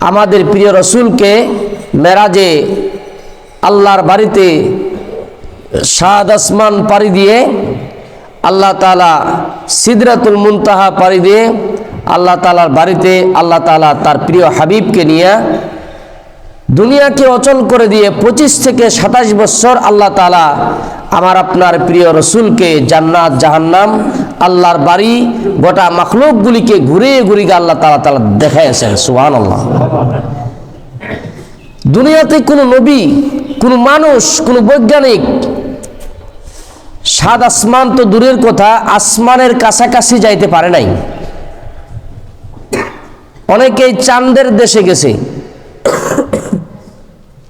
আমাদের প্রিয় রসুলকে মেরাজে আল্লাহর বাড়িতে সাদ আসমান পাড়ি দিয়ে, আল্লাহ তালা সিদরাতুল মুনতাহা পাড়ি দিয়ে, আল্লাহ তালার বাড়িতে আল্লাহ তালা তার প্রিয় হাবিবকে নিয়ে দুনিয়াকে অচল করে দিয়ে পঁচিশ থেকে সাতাশ বছর আল্লাহ তালা আমার আপনার প্রিয় রসুলকে জান্নাত, জাহান্নাম, আল্লাহর বাড়ি, গোটা মখলুকগুলিকে ঘুরে ঘুরিয়ে আল্লাহ তালা তালা দেখাইছেন সুহান আল্লাহ দুনিয়াতে কোনো নবী, কোনো মানুষ, কোনো বৈজ্ঞানিক সাদ আসমান তো দূরের কথা, আসমানের কাছাকাছি যাইতে পারে নাই। অনেকেই চাঁদের দেশে গেছে,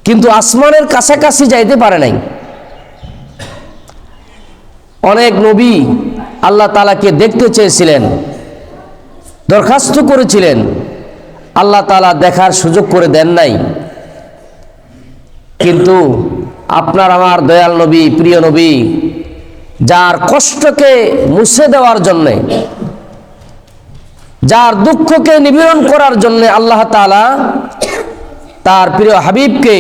কিন্তু আসমানের কাছাকাছি যাইতে পারে নাই। অনেক নবী আল্লাহ তালাকে দেখতে চেয়েছিলেন, দরখাস্ত করেছিলেন, আল্লাহ তালা দেখার সুযোগ করে দেন নাই। কিন্তু আপনার আমার দয়াল নবী, প্রিয় নবী, যার কষ্টকে মুছে দেওয়ার জন্যে, যার দুঃখকে নিবেদন করার জন্য আল্লাহ তালা তার প্রিয় হাবিবকে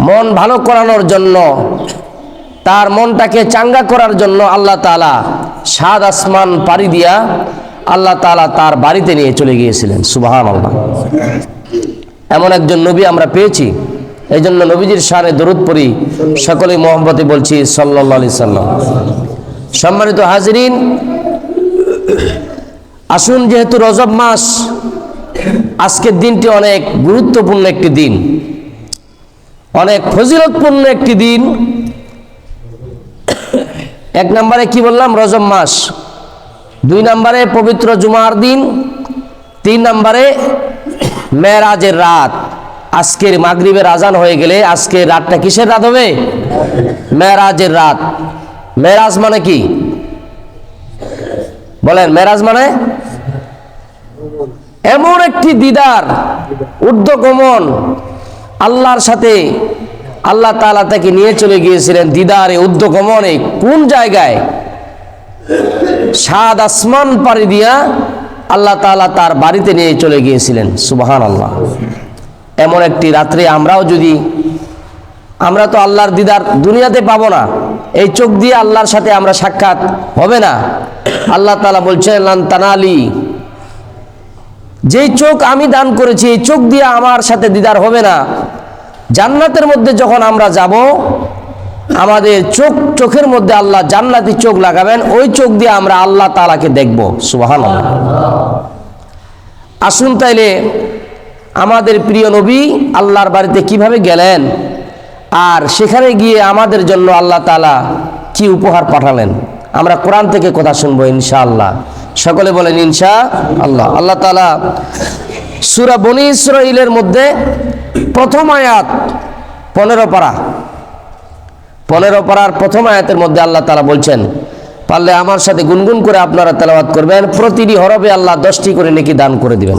মন ভালো করানোর জন্য তার মনটাকে চাঙ্গা করার জন্য আল্লাহ তালা সাদ আসমান পাড়ি দিয়া আল্লাহ তালা তার বাড়িতে নিয়ে চলে গিয়েছিলেন সুবাহান আল্লাহ এমন একজন নবী আমরা পেয়েছি এই জন্য নবীজির সারে দরুদ পড়ি সকলেই মোহাম্মতে বলছি সাল্লাহ আলি সাল্লাম। সম্মানিত হাজরিন, আসুন যেহেতু রজব মাস, আজকের দিনটি অনেক গুরুত্বপূর্ণ একটি দিন, অনেক ফজিলতপূর্ণ একটি দিন এক নম্বরে কি বললাম? রজব মাস। দুই নম্বরে পবিত্র জুমার দিন। তিন নম্বরে মেরাজের রাত। আজকের মাগরিবের আজান হয়ে গেলে আজকের রাতটা কিসের রাত হবে? মেরাজের রাত। মেরাজ মানে কি? বলেন মেরাজ মানে? এমন একটি দিদার, ঊর্ধ্বগমন, আল্লাহর সাথে আল্লাহ তালা তাকে নিয়ে চলে গিয়েছিলেন দিদারে ঊর্ধ্বগমনে কোন জায়গায়? সাদ আসমান পাড়ি দিয়া আল্লাহ তালা তার বাড়িতে নিয়ে চলে গিয়েছিলেন। সুবাহান আল্লাহ এমন একটি রাত্রে আমরাও যদি, আমরা তো আল্লাহর দিদার দুনিয়াতে পাবো না। এই চোখ দিয়ে আল্লাহর সাথে আমরা সাক্ষাৎ হবে না। আল্লাহ তালা বলছেন লান্তানালি যেই চোখ আমি দান করেছি, এই চোখ দিয়ে আমার সাথে দিদার হবে না। জান্নাতের মধ্যে যখন আমরা যাব, আমাদের চোখ, চোখের মধ্যে আল্লাহ জান্নাতি চোখ লাগাবেন, ওই চোখ দিয়ে আমরা আল্লাহ তালাকে দেখব। সুবাহান আসুন তাইলে আমাদের প্রিয় নবী আল্লাহর বাড়িতে কীভাবে গেলেন? আর সেখানে গিয়ে আমাদের জন্য আল্লাহ তালা কি উপহার পাঠালেন? আমরা কোরআন থেকে কথা শুনব ইনশাআল্লাহ। সকলে বলেন ইনশা আল্লাহ আল্লাহ তালা সুরা বনি ইসরাইলের মধ্যে প্রথম আয়াত পনেরো পারা। পনেরো পাড়ার প্রথম আয়াতের মধ্যে আল্লাহ তালা বলছেন, পারলে আমার সাথে গুনগুন করে আপনারা তেলাবাদ করবেন, প্রতিটি হরবে আল্লাহ দশটি করে নেকি দান করে দিবেন।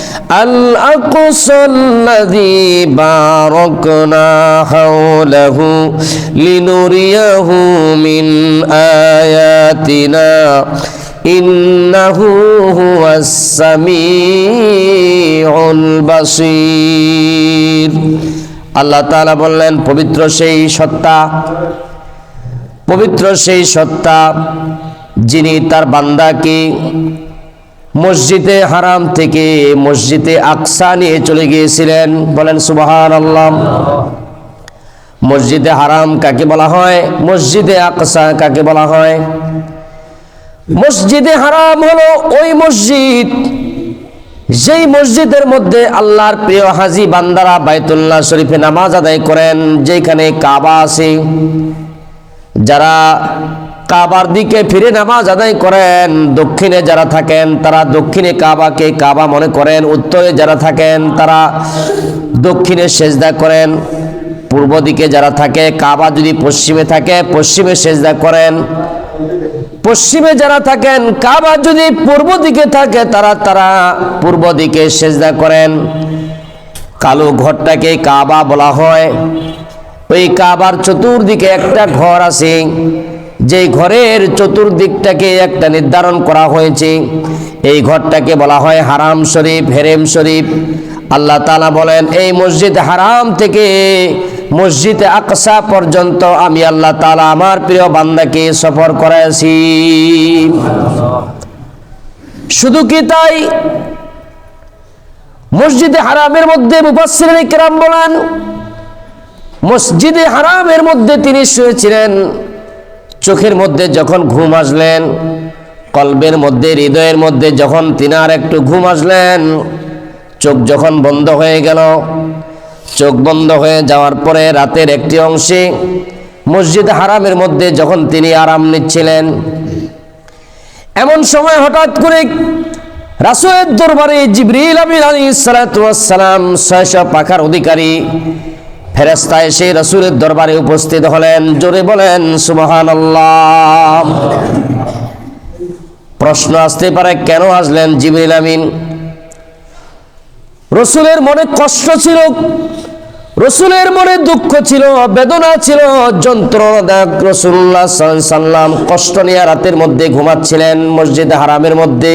الأقصى الذي باركنا حوله لنريه من آياتنا إنه هو السميع البصير আল্লাহ তাআলা বললেন পবিত্র সেই সত্তা পবিত্র সেই সত্তা যিনি তার বান্দাকে মসজিদে হারাম থেকে মসজিদে আকসা নিয়ে চলে গিয়েছিলেন। বলেন সুবাহান আল্লাহ মসজিদে হারাম কাকে বলা হয়? মসজিদে আকসা কাকে বলা হয়? মসজিদে হারাম হলো ওই মসজিদ, যেই মসজিদের মধ্যে আল্লাহর প্রিয় হাজি বান্দারা বাইতুল্লাহ শরীফে নামাজ আদায় করেন, যেখানে কাবা আছে। যারা কাবার দিকে ফিরে নামাজ আদায় করেন। দক্ষিণে যারা থাকেন, তারা দক্ষিণে কাবাকে কাবা মনে করেন। উত্তরে যারা থাকেন, তারা দক্ষিণে সেজদা করেন। পূর্ব দিকে যারা থাকে, কাবা যদি পশ্চিমে থাকে, পশ্চিমে সেজদা করেন। পশ্চিমে যারা থাকেন, কাবা যদি পূর্ব দিকে থাকে, তারা তারা পূর্ব দিকে সেজদা করেন। কালো ঘরটাকে কাবা বলা হয়। ওই কাবার চতুর্দিকে একটা ঘর আছে। যে ঘরের চতুর্দিকটাকে একটা নির্ধারণ করা হয়েছে। এই ঘরটাকে বলা হয় হারাম শরীফ, হেরেম শরীফ। আল্লাহ তালা বলেন, এই মসজিদ হারাম থেকে মসজিদ আকসা পর্যন্ত আমি আল্লাহ তালা আমার প্রিয় বান্দাকে সফর করাইছি। শুধু কি তাই? মসজিদে হারামের মধ্যে মুফাসসির কেরাম বলেন, মসজিদে হারামের মধ্যে তিনি শুয়েছিলেন। চোখের মধ্যে যখন ঘুম আসলেন, কলবের মধ্যে, হৃদয়ের মধ্যে যখন তিনি আর একটু ঘুম আসলেন, চোখ যখন বন্ধ হয়ে গেল, চোখ বন্ধ হয়ে যাওয়ার পরে রাতের একটি অংশে মসজিদ হারামের মধ্যে যখন তিনি আরাম নিচ্ছিলেন, এমন সময় হঠাৎ করে রাসুলের দরবারে জিবরিল আমিন আলী সালাম ছয়শো পাখার অধিকারী ফেরেস্তা এসে রসুলের দরবারে উপস্থিত হলেন। জোরে বলেন সুমহান প্রশ্ন আসতে পারে, কেন আসলেন জিবরিল আমিন? রসুলের মনে কষ্ট ছিল, রসুলের মনে দুঃখ ছিল, বেদনা ছিল, যন্ত্রণাদায়ক রসুল্লাহ সাল্লাম কষ্ট নিয়ে রাতের মধ্যে ঘুমাচ্ছিলেন মসজিদ হারামের মধ্যে।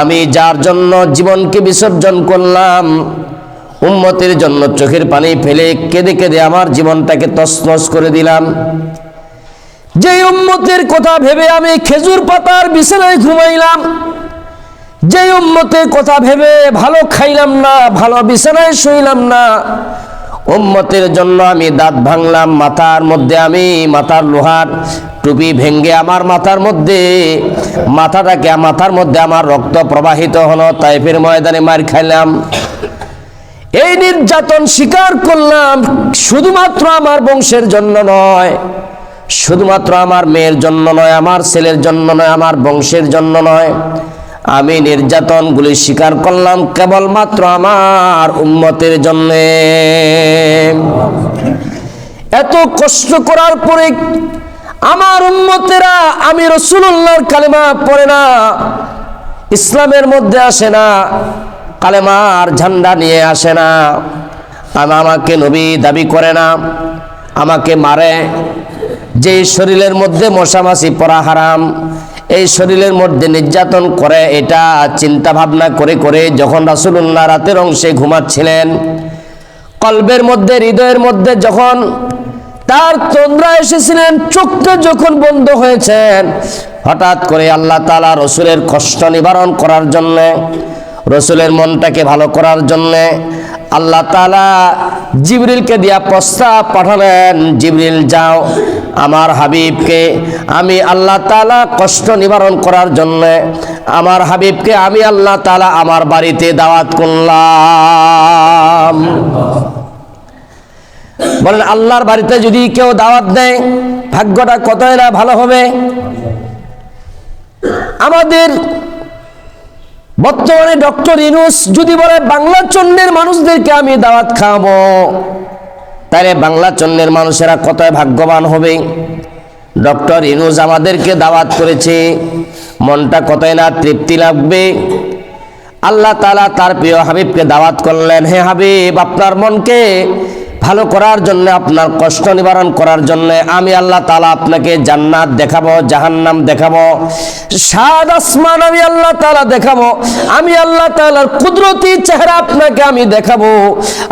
আমি যার জন্য জীবনকে বিসর্জন করলাম উম্মতের জন্য চোখের পানি ফেলে কেঁদে কেঁদে আমার জীবনটাকে তসনস করে দিলাম। যে উম্মতের কথা ভেবে আমি খেজুর পাতার বিছানায় ঘুমাইলাম যে উম্মতের কথা ভেবে ভালো খাইলাম না, ভালো বিছানায় শুইলাম না, উম্মতের জন্য আমি দাঁত ভাঙলাম, মাথার মধ্যে আমি মাথার লোহার টুপি ভেঙ্গে আমার মাথার মধ্যে, মাথাটাকে মাথার মধ্যে আমার রক্ত প্রবাহিত হলো, তাইফের ময়দানে মার খাইলাম। এই নির্যাতন স্বীকার করলাম শুধুমাত্র আমার বংশের জন্য নয়। শুধুমাত্র আমার মেয়ের জন্য নয়, আমার ছেলের জন্য নয়, আমার বংশের জন্য নয়। আমি নির্যাতনগুলি স্বীকার করলাম কেবলমাত্র আমার উন্মতের জন্য। এত কষ্ট করার পরে আমার উন্মতেরা আমি রসুল্লাহর কালেমা পড়ে না, ইসলামের মধ্যে আসে না। কালেমার ঝান্ডা নিয়ে আসে না। আমাকে নবী দাবি করে না, আমাকে মারে। যে শরীরের মধ্যে মশামাছি পরা হারাম, এই শরীরের মধ্যে নির্যাতন করে, এটা চিন্তা ভাবনা করে করে যখন রাসুল্লাহ রাতের অংশে ঘুমাচ্ছিলেন, কলবের মধ্যে, হৃদয়ের মধ্যে যখন তার তন্দ্রা এসেছিলেন, চোখটা যখন বন্ধ হয়েছেন হঠাৎ করে আল্লাহ তালা রসুলের কষ্ট নিবারণ করার জন্যে রসুলের মনটাকে ভালো করার জন্যে আল্লাহ তালা জিবরিলকে দিয়া প্রস্তাব পাঠালেন, জিবরিল, যাও আমার হাবিবকে আমি আল্লাহ তালা কষ্ট নিবারণ করার জন্যে আমার হাবিবকে আমি আল্লাহ তালা আমার বাড়িতে দাওয়াত করলাম। বলেন, আল্লাহর বাড়িতে যদি কেউ দাওয়াত দেয়, ভাগ্যটা কতই না ভালো হবে? আমাদের বর্তমানে ডক্টর ইনুস যদি বলে, বাংলা চন্ডের মানুষদেরকে আমি দাওয়াত খাওয়াবো, তাহলে বাংলা চন্ডের মানুষেরা কত ভাগ্যবান হবে? ডক্টর ইনুস আমাদেরকে দাওয়াত করেছে, মনটা কতই না তৃপ্তি লাগবে? আল্লাহ তালা তার প্রিয় হাবিবকে দাওয়াত করলেন। হে হাবিব, আপনার মনকে ভালো করার জন্য, আপনার কষ্ট নিবারণ করার জন্য আমি আল্লাহ তালা আপনাকে জান্নাত দেখাবো, জাহান্নাম দেখাবো, সাদ আসমান আমি আল্লাহ তালা দেখাবো, আমি আল্লাহ তালার কুদরতি চেহারা আপনাকে আমি দেখাবো,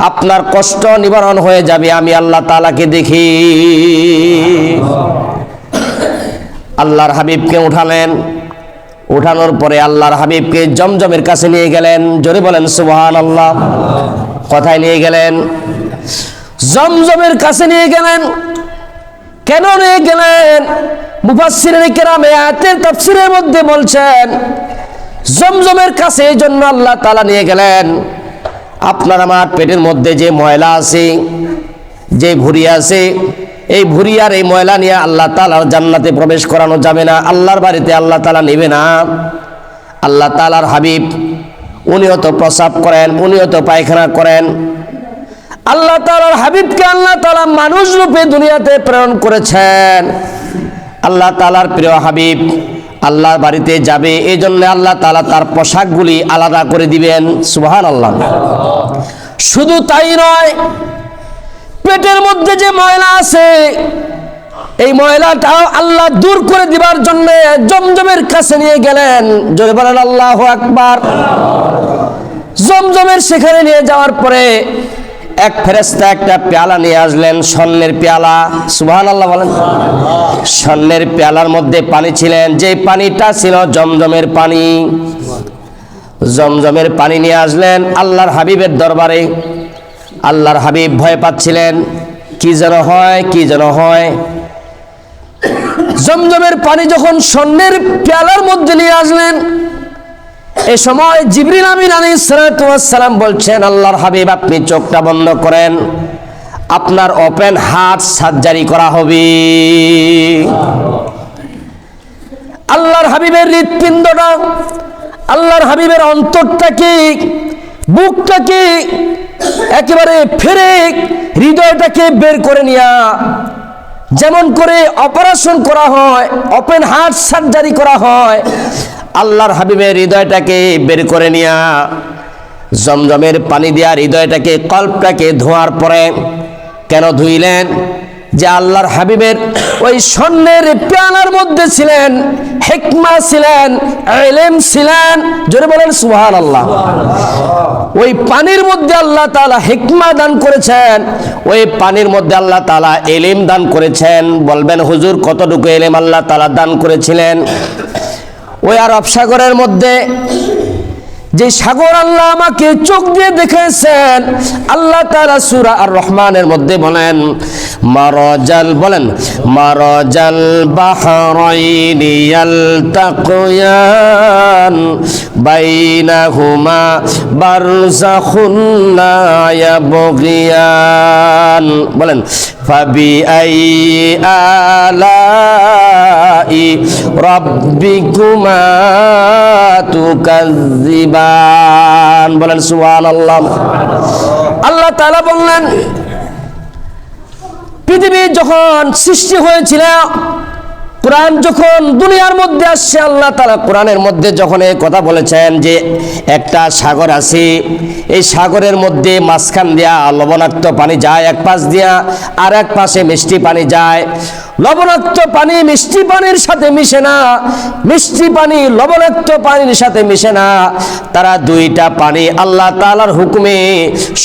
আপনার কষ্ট নিবারণ হয়ে যাবে, আমি আল্লাহ তালাকে দেখি। আল্লাহর হাবিবকে উঠালেন, উঠানোর পরে আল্লাহর হাবিবকে জমজমের কাছে নিয়ে গেলেন, জোরে বলেন সুবহান আল্লাহ কথায় নিয়ে গেলেন জমজমের কাছে নিয়ে গেলেন। কেন নিয়ে গেলেন? মুফাসসিরিন কেরামে আয়াতের তাফসীরের মধ্যে বলছেন, জমজমের কাছে এই জন্য আল্লাহ তাআলা নিয়ে গেলেন। আপনার আমার পেটের মধ্যে যে ময়লা আছে, যে ভুঁড়ি আছে, এই ভুঁড়ি আর এই ময়লা নিয়ে আল্লাহ তালার জান্নাতে প্রবেশ করানো যাবে না, আল্লাহর বাড়িতে আল্লাহ তালা নেবে না। আল্লাহ তালার হাবিব, উনিও তো প্রসাব করেন, উনিও তো পায়খানা করেন। আল্লাহ তালার হাবিবকে আল্লাহ তালা মানুষ রূপে দুনিয়াতে প্রেরণ করেছেন। আল্লাহ তালার প্রিয় হাবিব, আল্লাহর বাড়িতে যাবে এই জন্য আল্লাহ তালা তার পোশাকগুলি আলাদা করে দিবেন। সুবহান আল্লাহ শুধু তাই নয়, পেটের মধ্যে যে ময়লা আছে, এই ময়লাটাও আল্লাহ দূর করে দিবার জন্য জমজমের কাছে নিয়ে গেলেন। জোরে আল্লাহ আকবার। জমজমের সেখানে নিয়ে যাওয়ার পরে এক ফেরেস্তা একটা পেয়ালা নিয়ে আসলেন, স্বর্ণের পেয়ালা। সুবহান আল্লাহ বলেন। স্বর্ণের পেয়ালার মধ্যে পানি ছিলেন যে পানিটা ছিল জমজমের পানি। জমজমের পানি নিয়ে আসলেন আল্লাহর হাবিবের দরবারে। আল্লাহর হাবিব ভয় পাচ্ছিলেন, কি যেন হয়, কি যেন হয়। জমজমের পানি যখন স্বর্ণের পেয়ালার মধ্যে নিয়ে আসলেন এ সময় জিবরিল আমিন আলী সালাম বলছেন, আল্লাহর হাবিব, আপনি চোখটা বন্ধ করেন। আপনার ওপেন হার্ট সার্জারি করা হবে। আল্লাহর হাবিবের হৃৎপিণ্ডটা, আল্লাহর হাবিবের অন্তরটাকে বুকটাকে একেবারে ফেরে হৃদয়টাকে বের করে নিয়া, যেমন করে অপারেশন করা হয়, ওপেন হার্ট সার্জারি করা হয় আল্লাহর হাবিবের হৃদয়টাকে বের করে নিয়া, জমজমের পানি দেওয়ার হৃদয়টাকে, কল্পটাকে ধোয়ার পরে কেন ধুইলেন? যে আল্লাহর হাবিবের ওই স্বর্ণের পেয়ালার মধ্যে ছিলেন, হেকমা ছিলেন এলেম ছিলেন, জোরে বলেন সুহান আল্লাহ ওই পানির মধ্যে আল্লাহ তালা হেকমা দান করেছেন, ওই পানির মধ্যে আল্লাহ তালা এলেম দান করেছেন। বলবেন, হুজুর, কতটুকু এলেম আল্লাহ তালা দান করেছিলেন? ওই আরব সাগরের মধ্যে যে সাগর আল্লাহ আমাকে চোখ দিয়ে দেখেছেন, আল্লাহ তারা সুরা আর রহমানের মধ্যে বলেন মারজাল বলেন, মারজাল বাহরাইনি ইয়ালতাকিয়ান বাইনাহুমা বারজাখুন লা ইয়াবগিয়ান। বলেন আই আলাই রব্বিকুমা তুকাজ্জিবান বলেন, সুবহানাল্লাহ। আল্লাহ তাআলা বললেন পৃথিবী যখন সৃষ্টি হয়েছিল কোরআন যখন দুনিয়ার মধ্যে আসছে, আল্লাহ তালা কোরআনের মধ্যে যখন এই কথা বলেছেন যে, একটা সাগর আছে, এই সাগরের মধ্যে মাঝখান দিয়া লবণাক্ত পানি যায়, এক পাশ দিয়া আর এক পাশে মিষ্টি পানি যায়। লবণাক্ত পানি মিষ্টি পানির সাথে মিশে না, মিষ্টি পানি লবণাক্ত পানির সাথে মিশে না। তারা দুইটা পানি আল্লাহ তালার হুকুমে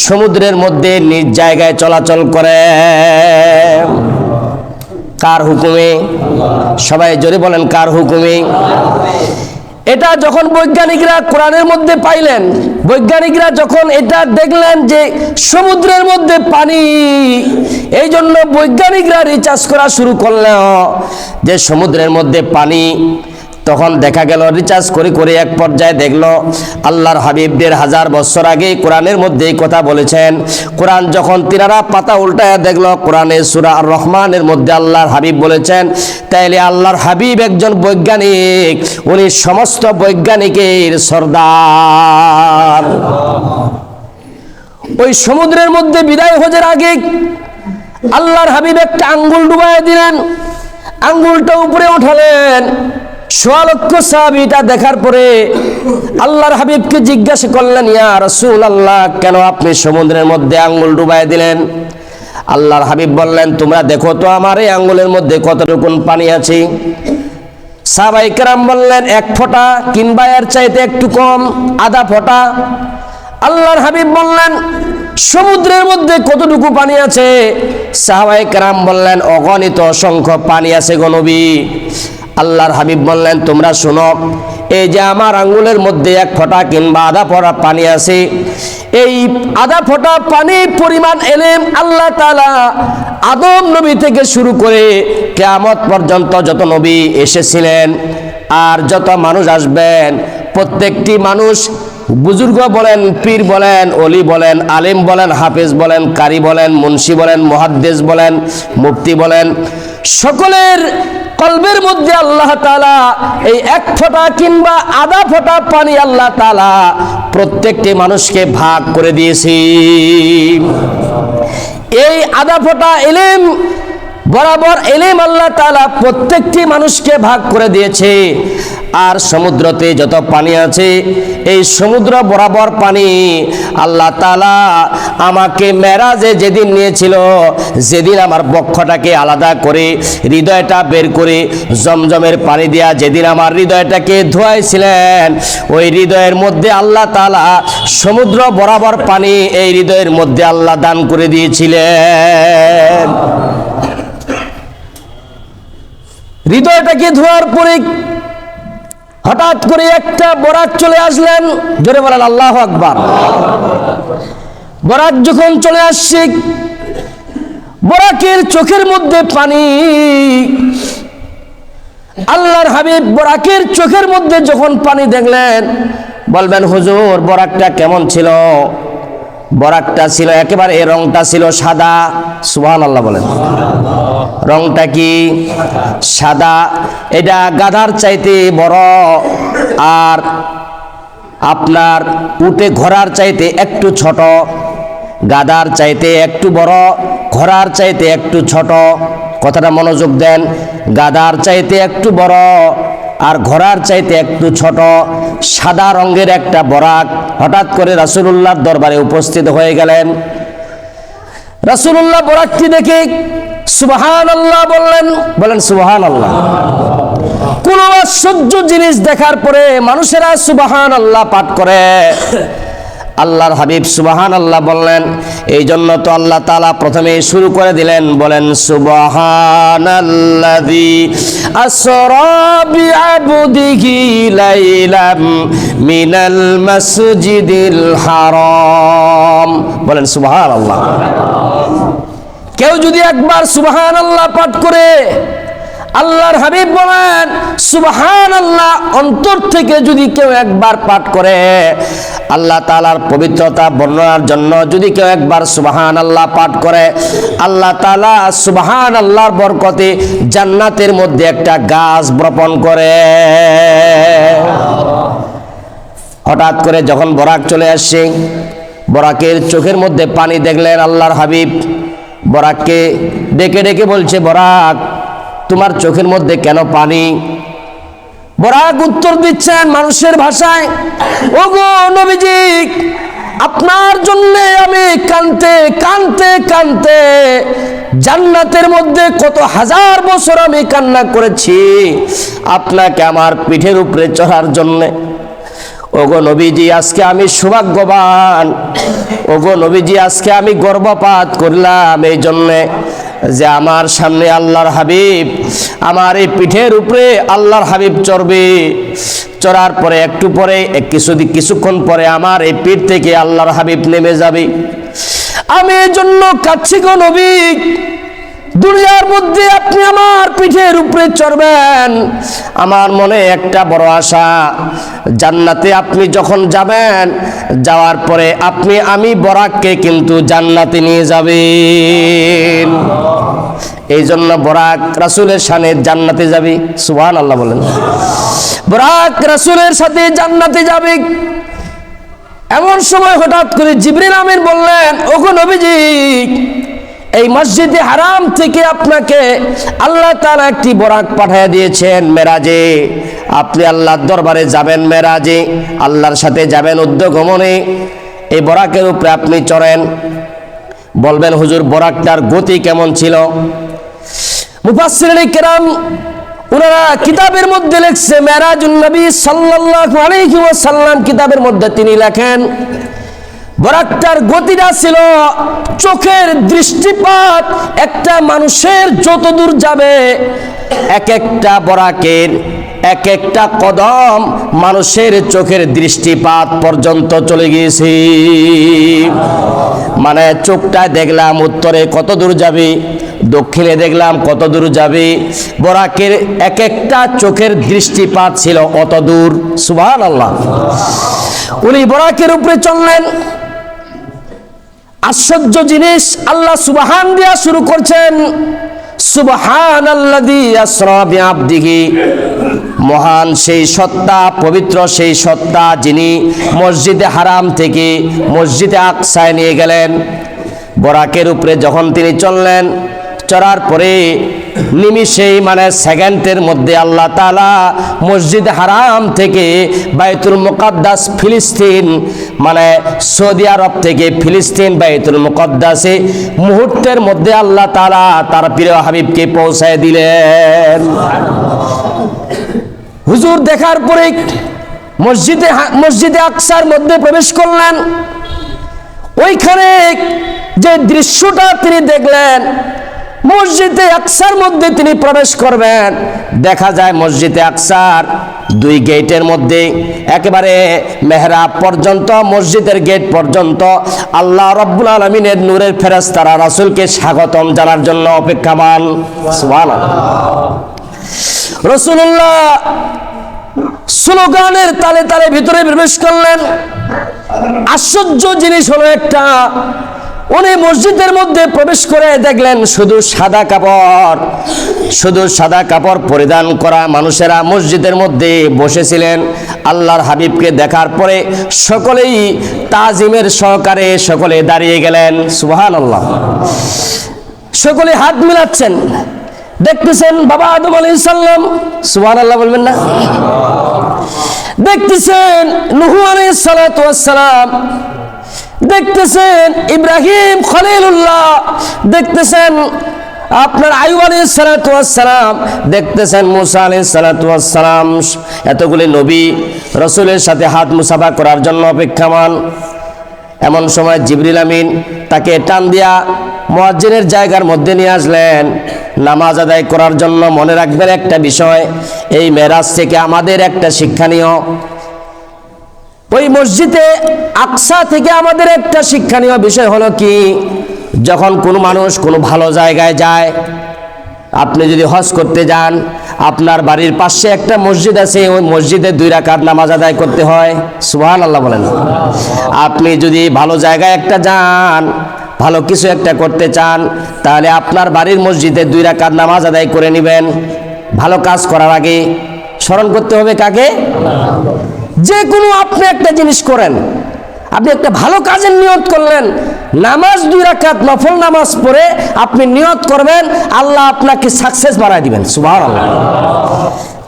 সমুদ্রের মধ্যে নিজ জায়গায় চলাচল করে। কার হুকুমে? সবাই জোরে বলেন, কার হুকুমে? এটা যখন বৈজ্ঞানিকরা কোরআনের মধ্যে পাইলেন, বৈজ্ঞানিকরা যখন এটা দেখলেন যে সমুদ্রের মধ্যে পানি এই জন্য বৈজ্ঞানিকরা রিচার্জ করা শুরু করলেন যে সমুদ্রের মধ্যে পানি তখন দেখা গেল রিচার্জ করে করে এক পর্যায়ে দেখল, আল্লাহর হাবিব দেড় হাজার বছর আগে কোরআনের মধ্যে এই কথা বলেছেন। কোরআন যখন তিনারা পাতা উল্টায় দেখল কোরআনের সুরা আর রহমানের মধ্যে আল্লাহর হাবিব বলেছেন, তাইলে আল্লাহর হাবিব একজন বৈজ্ঞানিক, উনি সমস্ত বৈজ্ঞানিকের সর্দার। ওই সমুদ্রের মধ্যে বিদায় হজের আগে আল্লাহর হাবিব একটা আঙ্গুল ডুবাই দিলেন, আঙ্গুলটা উপরে উঠালেন সোয়া লক্ষ সাহাবিটা দেখার পরে আল্লাহর হাবিবকে জিজ্ঞাসা করলেন, ইয়া রসুল আল্লাহ কেন আপনি সমুদ্রের মধ্যে আঙ্গুল ডুবাই দিলেন? আল্লাহর হাবিব বললেন, তোমরা দেখো তো আমার এই আঙ্গুলের মধ্যে কতটুকুন পানি আছে? সাহাবাই কেরাম বললেন, এক ফোঁটা কিংবা এর চাইতে একটু কম, আধা ফোঁটা। আল্লাহর হাবিব বললেন, সমুদ্রের মধ্যে কতটুকু পানি আছে? সাহাবাই কেরাম বললেন, অগণিত অসংখ্য পানি আছে গনবী আল্লাহর হাবিব বললেন, তোমরা শোনো, এই যে আমার আঙ্গুলের মধ্যে এক ফোঁটা কিংবা আধা ফোঁটা পানি আছে, এই আধা ফোঁটা পানির পরিমাণ এলেম আল্লাহ তালা আদম নবী থেকে শুরু করে কেয়ামত পর্যন্ত যত নবী এসেছিলেন আর যত মানুষ আসবেন, প্রত্যেকটি মানুষ বুজুর্গ বলেন, পীর বলেন অলি বলেন, আলিম বলেন, হাফেজ বলেন, কারি বলেন, মুন্সি বলেন মহাদ্দেশ বলেন, মুফতি বলেন সকলের কলবের মধ্যে আল্লাহ তালা এই এক ফোঁটা কিংবা আধা ফোঁটা পানি আল্লাহ তালা প্রত্যেকটি মানুষকে ভাগ করে দিয়েছি। এই আধা ফোঁটা এলেম বরাবর এলেম আল্লাহ তালা প্রত্যেকটি মানুষকে ভাগ করে দিয়েছে। আর সমুদ্রতে যত পানি আছে, এই সমুদ্র বরাবর পানি আল্লাহ তালা আমাকে মেরাজে যেদিন নিয়েছিল, যেদিন আমার বক্ষটাকে আলাদা করে, হৃদয়টা বের করে, জমজমের পানি দেওয়া যেদিন আমার হৃদয়টাকে ধোয়াইছিলেন, ওই হৃদয়ের মধ্যে আল্লাহ তালা সমুদ্র বরাবর পানি এই হৃদয়ের মধ্যে আল্লাহ দান করে দিয়েছিলেন। হৃদয়টাকে ধোয়ার পরে হঠাৎ করে একটা বরাত চলে আসলেন? জোরে বলেন, আল্লাহ আকবার। বরাত যখন চলে আসছে, বরাকের চোখের মধ্যে পানি, আল্লাহর হাবিব বরাকের চোখের মধ্যে যখন পানি দেখলেন, বলবেন, হুজুর বরাকটা কেমন ছিল? বরাকটা ছিল একেবারে এই রংটা ছিল সাদা। সুবহান আল্লাহ বলেন। রংটা কি? সাদা। এটা গাধার চাইতে বড়। আর আপনার উটে ঘোড়ার চাইতে একটু ছোট। গাদার চাইতে একটু বড়, ঘোড়ার চাইতে একটু ছোট। কথাটা মনোযোগ দেন। গাদার চাইতে একটু বড় আর ঘোড়ার চাইতে একটু ছোট, সাদা রঙের একটা বরাক। হঠাৎ করে রাসূলুল্লাহর দরবারে উপস্থিত হয়ে গেলেন। রাসুলুল্লাহ বরাকটি দেখে সুবহান আল্লাহ বললেন, বলেন সুবহান আল্লাহ কোন আশ্চর্য জিনিস দেখার পরে মানুষেরা সুবাহান আল্লাহ পাঠ করে। আল্লাহর হাবিব সুবাহান আল্লাহ বললেন এই জন্য তো আল্লাহ তালা প্রথমে শুরু করে দিলেন, বলেন সুবাহান আল্লাদি আসরাবিআবদিহি লাইলাম মিনাল মসজিদিল হারাম। বলেন সুবাহান আল্লাহ কেউ যদি একবার সুবাহান আল্লাহ পাঠ করে আল্লাহর হাবিব বলেন সুবাহান আল্লাহ অন্তর থেকে যদি কেউ একবার পাঠ করে, আল্লাহ তালার পবিত্রতা বর্ণনার জন্য যদি কেউ একবার সুবাহান আল্লাহ পাঠ করে, আল্লাহ তালা সুবাহান আল্লাহর বরকতে জান্নাতের মধ্যে একটা গাছ বপন করে। হঠাৎ করে যখন বরাক চলে আসছে, বরাকের চোখের মধ্যে পানি দেখলেন আল্লাহর হাবিব। বরাককে ডেকে ডেকে বলছে, বরাক তোমার চোখের মধ্যে কেন পানি? বরাক উত্তর দিচ্ছেন মানুষের ভাষায়। ও গো নবীজি, আপনার জন্য আমি কানতে কানতে কানতে জান্নাতের মধ্যে কত হাজার বছর আমি কান্না করেছি। আপনাকে আমার পিঠের উপরে চড়ার জন্যে। ওগো নবীজি, আজকে আমি সৌভাগ্যবান। ওগো নবীজি, আজকে আমি গর্ভপাত করলাম এই জন্যে। যে আমার সামনে আল্লাহর হাবিব, আমার এই পিঠের উপরে আল্লাহর হাবিব চড়বে। চড়ার পরে একটু পরে কিছু কিছুক্ষণ পরে আমার এই পিঠ থেকে আল্লাহর হাবিব নেমে যাবে। আমি এই জন্য কাচ্ছি গো নবী। দুনিয়ার মধ্যে আপনি আমার পিঠের উপরে চড়বেন। আমার মনে একটা বড় আশা, জান্নাতে আপনি যখন যাবেন, যাওয়ার পরে আপনি, আমি বরাককে কিন্তু জান্নাতে নিয়ে যাবেন। এই জন্য বরাক রাসুলের সানে জান্নাতে যাবে সুহান আল্লাহ বলেন। বরাক রাসুলের সাথে জান্নাতে যাবে। এমন সময় হঠাৎ করে জিবরিল আমিন বললেন, ওগো নবীজি এই মসজিদে হারাম থেকে আপনাকে আল্লাহ তাআলা একটি বরাক পাঠিয়ে দিয়েছেন মেরাজে। আপনি আল্লাহর দরবারে যাবেন মেরাজে, আল্লাহর সাথে যাবেন উদ্যোগমনে। এই বরাকের উপরে আপনি চড়েন। বলবেন, হুজুর, বরাকটার গতি কেমন ছিল? মুফাসসিরিন কেরাম ওনারা কিতাবের মধ্যে লিখছে, মেরাজুন নবী সাল্লাল্লাহু আলাইহি ওয়াসাল্লাম কিতাবের মধ্যে তিনি লেখেন বরাকটার গতিটা ছিল চোখের দৃষ্টিপাত। একটা মানুষের যত দূর যাবে, এক একটা বরাকের এক একটা কদম মানুষের চোখের দৃষ্টিপাত পর্যন্ত চলে গিয়েছে। মানে চোখটা দেখলাম, উত্তরে কত দূর যাবে, দক্ষিণে দেখলাম কত দূর যাবে। বরাকের এক একটা চোখের দৃষ্টিপাত ছিল অত দূর। সুবহান আল্লাহ উনি বরাকের উপরে চললেন। আশ্চর্য জিনিস, আল্লাহ সুবাহান দিয়া শুরু করছেন সুবহান মহান সেই সত্তা, পবিত্র সেই সত্তা যিনি মসজিদে হারাম থেকে মসজিদে আকসায় নিয়ে গেলেন। বরাকের উপরে যখন তিনি চললেন, চড়ার পরে নিমিষেই মানে সেকেন্ডের মধ্যে আল্লাহ তালা মসজিদ হারাম থেকে বাইতুল মুকাদ্দাস ফিলিস্তিন মানে সৌদি আরব থেকে ফিলিস্তিন বাইতুল মুকাদ্দাসে মুহূর্তের মধ্যে আল্লাহ তালা তার প্রিয় হাবিবকে পৌঁছায় দিলেন। হুজুর দেখার পরে মসজিদে মসজিদে আকসার মধ্যে প্রবেশ করলেন। ওইখানে যে দৃশ্যটা তিনি দেখলেন মসজিদে আকসার মধ্যে তিনি প্রবেশ করবেন। দেখা যায় মসজিদে আকসার দুই গেটের মধ্যে, একেবারে মেহরাব পর্যন্ত, মসজিদের গেট পর্যন্ত আল্লাহ রব্বুল আলমিনের নূরের ফেরেস্তারা রাসূলকে স্বাগতম জানার জন্য অপেক্ষামান। রসুল্লাহ স্লোগানের তালে তালে ভিতরে প্রবেশ করলেন। আশ্চর্য জিনিস হলো একটা উনি মসজিদের মধ্যে প্রবেশ করে দেখলেন শুধু সাদা কাপড়। শুধু সাদা কাপড় পরিধান করা মানুষেরা মসজিদের মধ্যে বসেছিলেন। আল্লাহর হাবিবকে দেখার পরে সকলেই তাজিমের সহকারে সকলে দাঁড়িয়ে গেলেন। সুহান আল্লাহ সকলে হাত মিলাচ্ছেন। দেখতেছেন বাবা আদম আলী সাল্লাম সুবহান আল্লাহ বলবেন না। দেখতেছেন নুহু আলী সালাম দেখতেছেন ইব্রাহিম খলিলুল্লাহ, দেখতেছেন আপনার আয়ুব আলী সালাম দেখতেছেন মুসা আলী সালাম এতগুলি নবী রসুলের সাথে হাত মুসাফা করার জন্য অপেক্ষামান। এমন সময় জিবরিল আমিন তাকে টান দিয়া মুয়াজ্জিনের জায়গার মধ্যে নিয়ে আসলেন। নামাজ আদায় করার জন্য মনে রাখবেন একটা বিষয়, এই মেরাজ থেকে আমাদের একটা শিক্ষণীয় ওই মসজিদে আকসা থেকে আমাদের একটা শিক্ষণীয় বিষয় হলো কি? যখন কোনো মানুষ কোনো ভালো জায়গায় যায়, আপনি যদি হজ করতে যান, আপনার বাড়ির পাশে একটা মসজিদ আছে, ওই মসজিদে দুই রাকাত নামাজ আদায় করতে হয়। সুবহান আল্লাহ বলেন। আপনি যদি ভালো জায়গায় একটা যান, ভালো কিছু একটা করতে চান, তাহলে আপনার বাড়ির মসজিদে দুই রাকাত নামাজ আদায় করে নেবেন। ভালো কাজ করার আগে স্মরণ করতে হবে কাকে? যে কোনো আপনি একটা জিনিস করেন, আপনি একটা ভালো কাজের নিয়ত করলেন, নামাজ দুই রাকাত নফল নামাজ পড়ে আপনি নিয়ত করবেন, আল্লাহ আপনাকে সাকসেস বাড়ায় দিবেন সুবাহ আল্লাহ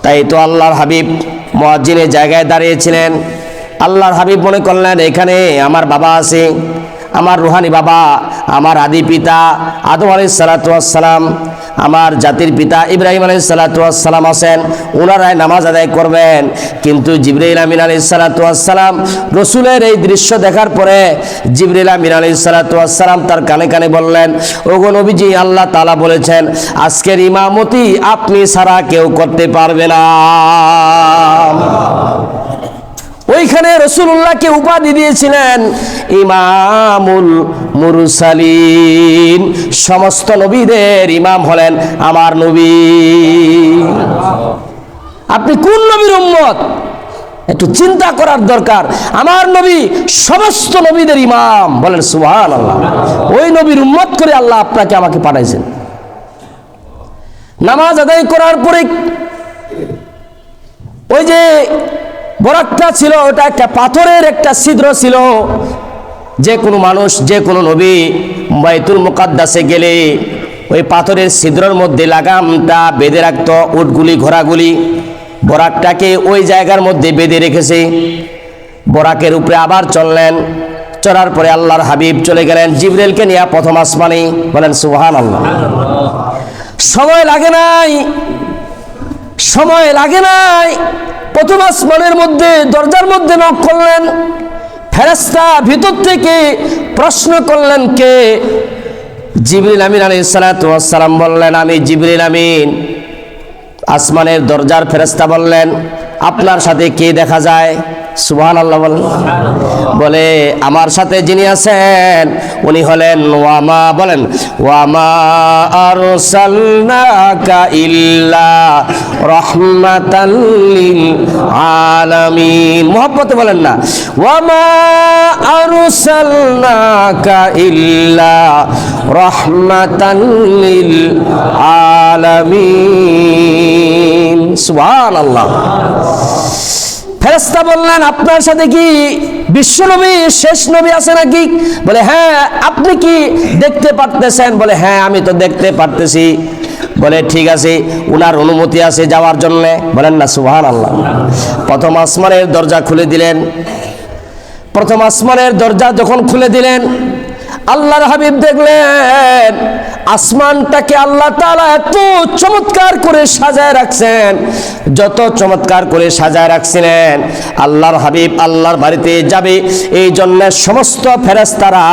তাই তো আল্লাহর হাবিব মহাজিনের জায়গায় দাঁড়িয়েছিলেন। আল্লাহর হাবিব মনে করলেন, এখানে আমার বাবা আছে, আমার রুহানি বাবা, আমার আদি পিতা আদম আলাই সালাতাম আমার জাতির পিতা ইব্রাহিম আলাই সালাতাম আছেন ওনারাই নামাজ আদায় করবেন। কিন্তু জিবরাইল আমিন আলাই সালাতাম রসুলের এই দৃশ্য দেখার পরে জিবরাইল আমিন আলাই সালাতাম তার কানে কানে বললেন, ওগো নবীজি, আল্লাহ তালা বলেছেন, আজকের ইমামতি আপনি ছাড়া কেউ করতে পারবে না। ওইখানে রসুল্লাহকে উপাধি দিয়েছিলেন ইমামুল মুরসালিন। সমস্ত নবীদের ইমাম হলেন আমার নবী। আপনি কোন নবীর উম্মত? একটু চিন্তা করার দরকার। আমার নবী সমস্ত নবীদের ইমাম বলেন সুহান আল্লাহ ওই নবীর উম্মত করে আল্লাহ আপনাকে আমাকে পাঠাইছেন। নামাজ আদায় করার পরে ওই যে বরাকটা ছিল, ওটা একটা পাথরের একটা ছিদ্র ছিল। যে কোনো মানুষ, যে কোনো নবী বাইতুল মুকাদ্দাসে গেলে ওই পাথরের ছিদ্রর মধ্যে লাগামটা বেঁধে রাখত, উটগুলি, ঘোড়াগুলি। বরাকটাকে ওই জায়গার মধ্যে বেঁধে রেখেছে। বরাকের উপরে আবার চললেন। চড়ার পরে আল্লাহর হাবিব চলে গেলেন। জিবরেলকে নিয়ে প্রথম আসমানি বলেন সুবহান আল্লাহ সময় লাগে নাই। সময় লাগে নাই। প্রথম আসমানের মধ্যে, দরজার মধ্যে নক করলেন। ফেরাস্তা ভিতর থেকে প্রশ্ন করলেন, কে? জিবরিল আমিন আলী সালাম বললেন, আমি জিবরিল আমিন। আসমানের দরজার ফেরাস্তা বললেন, আপনার সাথে কে দেখা যায়? সুবহান আল্লাহ বলে, আমার সাথে যিনি আছেন, উনি হলেন ওয়ামা বলেন ওয়ামা আরসালনাকা ইল্লা রাহমাতাল লিল আলামিন। মোহাব্বতে বলেন না ওয়ামা আরসালনাকা ইল্লা রাহমাতাল লিল আলামিন। সুবহানাল্লাহ। ফেরেস্তা বললেন, আপনার সাথে কি বিশ্বনবী শেষ নবী আছে নাকি? বলে হ্যাঁ আপনি কি দেখতে পারতেছেন? বলে হ্যাঁ আমি তো দেখতে পারতেছি। বলে, ঠিক আছে, উনার অনুমতি আছে যাওয়ার জন্য। বলেন না সুহান আল্লাহ প্রথম আসমানের দরজা খুলে দিলেন। প্রথম আসমানের দরজা যখন খুলে দিলেন, আল্লাহর হাবিব দেখলেন আসমানটাকে আল্লাহ তাআলা এত চমৎকার করে সাজায় রাখছেন, যত চমৎকার করে সাজায় রাখছিলেন, আল্লাহর হাবিব আল্লাহর বাড়িতে যাবে, এই জন্য সমস্ত ফেরেস্তারা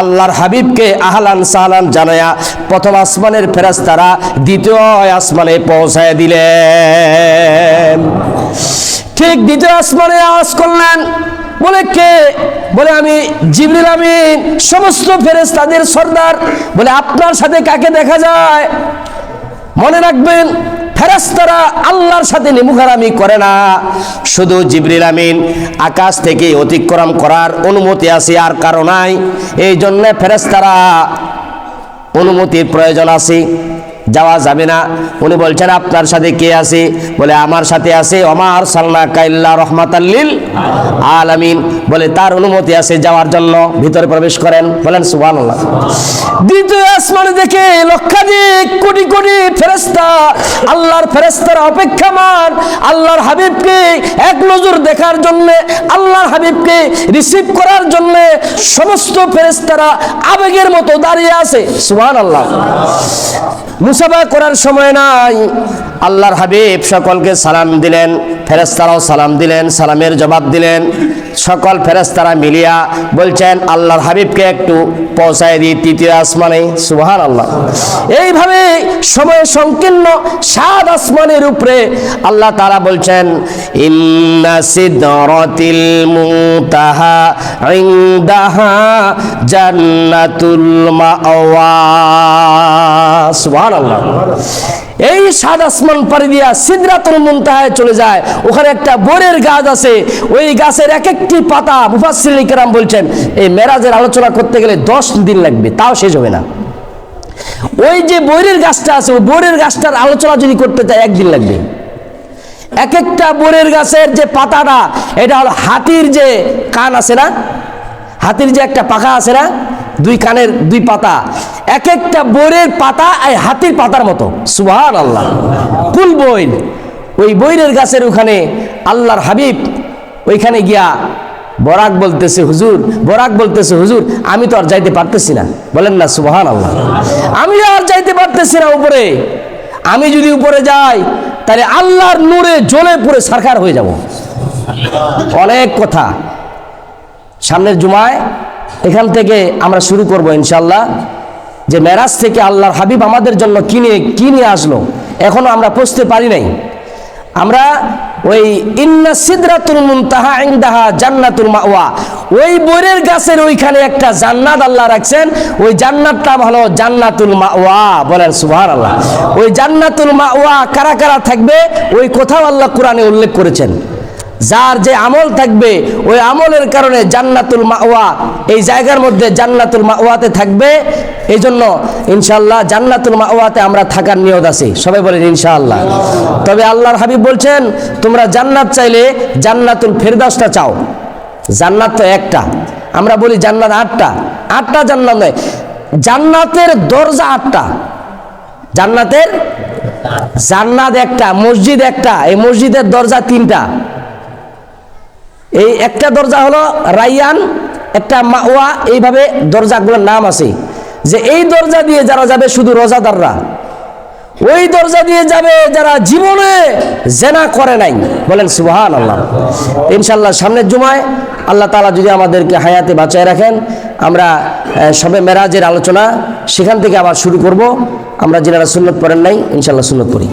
আল্লাহর হাবিবকে আহলান সাহলান জানায়া প্রথম আসমানের ফেরেস্তারা দ্বিতীয় আসমানে পৌঁছায় দিলেন। ঠিক দ্বিতীয় আসমানে আওয়াজ করলেন বলে কে? বলে আমি জিবরিল আমিন। সমস্ত ফেরেস্তাদের সর্দার। বলে আপনার সাথে কাকে দেখা যায়? মনে রাখবেন, ফেরেশতারা আল্লাহর সাথে নিমুখারামি করে না। শুধু জিবরিল আমিন আকাশ থেকে অতিক্রম করার অনুমতি আছে, আর কারও নাই। এই জন্য ফেরেশতারা অনুমতির প্রয়োজন আছে। যাওয়া যাবে না। উনি বলছেন, আপনার সাথে কে আছে? বলে, আমার সাথে আছে অমার সালনা কাইল্লা রহমাতাল্লিল আলামিন। বলে, তার অনুমতি আছে যাওয়ার জন্য। ভিতরে প্রবেশ করেন। বলেন, সুবহানাল্লাহ। দ্বিতীয় আসমানে দেখে লক্ষাধিক, কোটি কোটি ফেরেস্তা আল্লাহর ফেরেস্তার অপেক্ষামান, আল্লাহর হাবিবকে এক নজর দেখার জন্য, আল্লাহর হাবিবকে রিসিভ করার জন্য সমস্ত ফেরেস্তারা আবেগের মতো দাঁড়িয়ে আছে। সুবহানাল্লাহ। মুসাফা করার সময় নাই। আল্লাহর হাবিব সকলকে সালাম দিলেন ফেরেস্তারাও সালাম দিলেন, সালামের জবাব দিলেন। সকল ফেরেস্তারা মিলিয়া বলছেন, আল্লাহর হাবিবকে একটু পৌঁছায় দিই তৃতীয় আসমানে। সুবহান আল্লাহ এইভাবে সময় সংকীর্ণ সাত আসমানের উপরে আল্লাহ তারা বলছেন, ইন্না সিদরাতিল মুতাহা ইনদাহা জান্নাতুল মাওয়া। সুবহানাল্লাহ। এই সাত আসমান পাড়ি দিয়া সিদরাতুল মুনতাহায় চলে যায়। ওখানে একটা বরের গাছ আছে। ওই গাছের এক এক একটি পাতা মুফাসসির কেরাম বলছেন, এই মেরাজের আলোচনা করতে গেলে দশ দিন লাগবে, তাও শেষ হবে না। ওই যে বইরের গাছটা আছে, ওই বইরের গাছটার আলোচনা যদি করতে চাই একদিন লাগবে। এক একটা বরের গাছের যে পাতাটা, এটা হলো হাতির যে কান আছে না, হাতির যে একটা পাখা আছে না, দুই কানের দুই পাতা। এক একটা বইয়ের পাতা এই হাতির পাতার মতো। সুহান আল্লাহ কুল বইন ওই বইরের গাছের ওখানে আল্লাহর হাবিব ওইখানে গিয়া বরাক বলতেছে, হুজুর, বরাক বলতেছে, হুজুর, আমি তো আর যাইতে পারতেছি না। বলেন না সুবহান আল্লাহ আমি আর যাইতে পারতেছি না উপরে। আমি যদি উপরে যাই, তাহলে আল্লাহর নূরে জ্বলে পুরে সারখার হয়ে যাব। অনেক কথা। সামনের জুমায় এখান থেকে আমরা শুরু করব ইনশাল্লাহ যে মেরাজ থেকে আল্লাহর হাবিব আমাদের জন্য কিনে কি নিয়ে আসলো। এখনও আমরা পৌঁছতে পারি নাই। আমরা ওই ইন্না সিদরাতুল মুনতাহা ইনদাহা জান্নাতুল মাওয়া। ওই বইয়ের গাছের ওইখানে একটা জান্নাত আল্লাহ রাখছেন। ওই জান্নাতটা হলো জান্নাতুল মাওয়া বলেন সুবহানাল্লাহ। ওই জান্নাতুল মাওয়া কারা কারা থাকবে? ওই কোথাও আল্লাহ কোরআনে উল্লেখ করেছেন। যার যে আমল থাকবে, ওই আমলের কারণে জান্নাতুল মাওয়া, এই জায়গার মধ্যে জান্নাতুল মাওয়াতে থাকবে। এই জন্য ইনশাল্লাহ জান্নাতুল মাওয়াতে আমরা থাকার নিয়ত আছি। সবাই বলেন ইনশাআল্লাহ। তবে আল্লাহর হাবিব বলছেন, তোমরা জান্নাত চাইলে জান্নাতুল ফেরদাসটা চাও। জান্নাত তো একটা। আমরা বলি জান্নাত আটটা। আটটা জান্নাত নয়। জান্নাতের দরজা আটটা। জান্নাতের জান্নাত একটা, মসজিদ একটা। এই মসজিদের দরজা তিনটা। এই একটা দরজা হলো রাইয়ান, একটা মাওয়া, এইভাবে দরজাগুলোর নাম আছে। যে এই দরজা দিয়ে যারা যাবে শুধু রোজাদাররা। ওই দরজা দিয়ে যাবে যারা জীবনে জেনা করে নাই। বলেন সুবহান আল্লাহ ইনশাল্লাহ সামনের জুমায় আল্লাহ তালা যদি আমাদেরকে হায়াতে বাঁচায় রাখেন, আমরা সবে মেরাজের আলোচনা সেখান থেকে আবার শুরু করব। আমরা যারা সুন্নত পড়েন নাই ইনশাল্লাহ সুন্নত পড়ি।